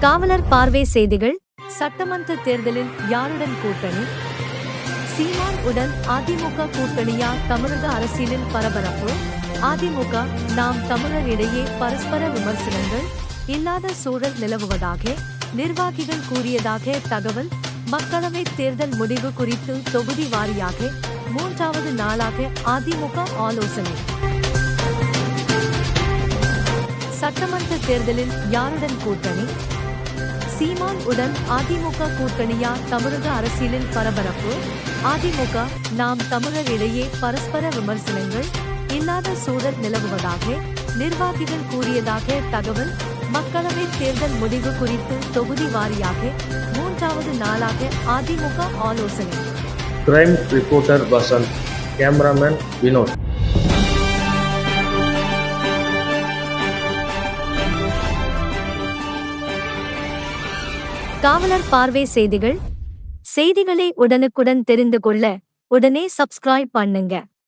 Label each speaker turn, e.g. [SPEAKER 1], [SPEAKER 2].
[SPEAKER 1] காவலர் பார்வை செய்திகள் சட்டமன்ற தேர்தலில் யாருடன் கூட்டணி? சீமான் உடன் அதிமுக கூட்டணியா தமிழக அரசியலில் பரபரப்பு? அதிமுக நாம் தமிழர் இடையே பரஸ்பர விமர்சனங்கள் இல்லாத சூழல் நிலவுவதாக நிர்வாகிகள் கூறியதாக தகவல் மக்களவை தேர்தல் முடிவு குறித்து தொகுதி வாரியாக மூன்றாவது நாளாக அதிமுக ஆலோசனை. சட்டமன்ற தேர்தலில் யாருடன் கூட்டணி? சீமான் உடன் அதிமுக கூட்டணியா தமிழக அரசியலில் பரபரப்பு? அதிமுக நாம் தமிழர் இடையே பரஸ்பர விமர்சனங்கள் இல்லாத சூழல் நிலவுவதாக நிர்வாகிகள் கூறியதாக தகவல். மக்களவை தேர்தல் முடிவு குறித்து தொகுதி வாரியாக மூன்றாவது நாளாக அதிமுக ஆலோசனை.
[SPEAKER 2] Crime reporter Vasanth cameraman Vinod
[SPEAKER 1] காவலர் பார்வை செய்திகள். செய்திகளை உடனுக்குடன் தெரிந்து கொள்ள உடனே சப்ஸ்கிரைப் பண்ணுங்க.